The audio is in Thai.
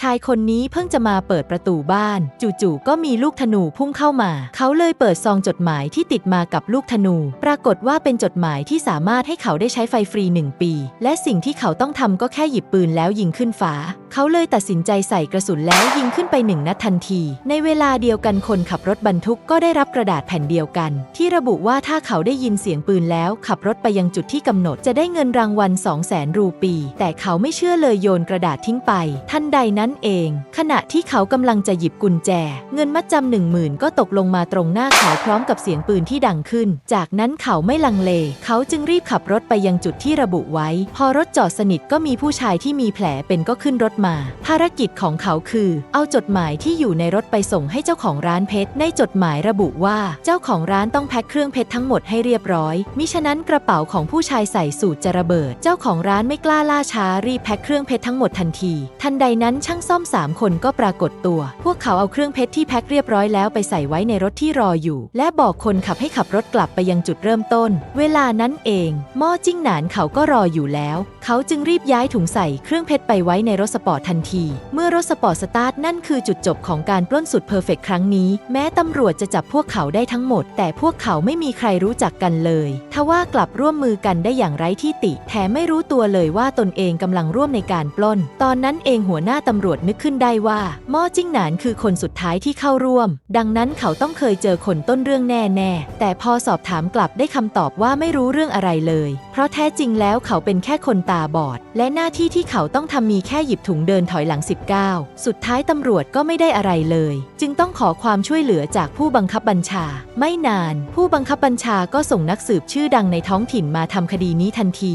ชายคนนี้เพิ่งจะมาเปิดประตูบ้าน จู่ๆก็มีลูกธนูพุ่งเข้ามา เขาเลยเปิดซองจดหมายที่ติดมากับลูกธนู ปรากฏว่าเป็นจดหมายที่สามารถให้เขาได้ใช้ไฟฟรีหนึ่งปี และสิ่งที่เขาต้องทำก็แค่หยิบปืนแล้วยิงขึ้นฟ้า เขาเลยตัดสินใจใส่กระสุนแล้วยิงขึ้นไปหนึ่งนัดทันที ในเวลาเดียวกันคนขับรถบรรทุกก็ได้รับกระดาษแผ่นเดียวกัน ที่ระบุว่าถ้าเขาได้ยินเสียงปืนแล้ว ขับรถไปยังจุดที่กำหนดจะได้เงินรางวัล 2 0 0แสนรูปี แต่เขาไม่เชื่อเลยโยนกระดาษทิ้งไป ทันใดนั้นเอง ขณะที่เขากำลังจะหยิบกุญแจ เงินมัดจำหนึ่งหมื่นก็ตกลงมาตรงหน้าเขาพร้อมกับเสียงปืนที่ดังขึ้น จากนั้นเขาไม่ลังเล เขาจึงรีบขับรถไปยังจุดที่ระบุไว้ พอรถจอดสนิทก็มีผู้ชายที่มีแผลเป็นก็ขึ้นรถมา ภารกิจของเขาคือ เอาจดหมายที่อยู่ในรถไปส่งให้เจ้าของร้านเพชร ในจดหมายระบุว่าเจ้าของร้านต้องแพ็คเครื่องเพชรทั้งหมดให้เรียบร้อย มิฉะนั้นกระเป๋าของผู้ชายใส่สูตรจะระเบิด เจ้าของร้านไม่กล้าล่าช้ารีบแพ็คเครื่องเพชรทั้งหมดทันที ทันใดนั้นช่างซ่อมสามคนก็ปรากฏตัว พวกเขาเอาเครื่องเพชรที่แพ็คเรียบร้อยแล้วไปใส่ไว้ในรถที่รออยู่ และบอกคนขับให้ขับรถกลับไปยังจุดเริ่มต้น เวลานั้นเองหม้อจิ้งหนานเขาก็รออยู่แล้ว เขาจึงรีบย้ายถุงใส่เครื่องเพชรไปไว้ในรถสปอร์ตทันที เมื่อรถสปอร์ตสตาร์ทนั่นคือจุดจบของการปล้นสุดเพอร์เฟกครั้งนี้ แม้ตำรวจจะจับพวกเขาได้ทั้งหมด แต่พวกเขาไม่มีใครรู้จักกันเลยทว่ากลับร่วมมือกันได้อย่างไร้ที่ติ แถมไม่รู้ตัวเลยว่าตนเองกำลังร่วมในการปล้น ตอนนั้นเองหัวหน้าตำรวจนึกขึ้นได้ว่าม้อจิ้งหนานคือคนสุดท้ายที่เข้าร่วม ดังนั้นเขาต้องเคยเจอคนต้นเรื่องแน่ๆ แต่พอสอบถามกลับได้คำตอบว่าไม่รู้เรื่องอะไรเลย เพราะแท้จริงแล้วเขาเป็นแค่คนตาบอด และหน้าที่ที่เขาต้องทำมีแค่หยิบถุงงเดินถอยหลัง 19 สุดท้ายตำรวจก็ไม่ได้อะไรเลย จึงต้องขอความช่วยเหลือจากผู้บังคับบัญชา ไม่นาน ผู้บังคับบัญชาก็ส่งนักสืบชื่อดังในท้องถิ่นมาทำคดีนี้ทันที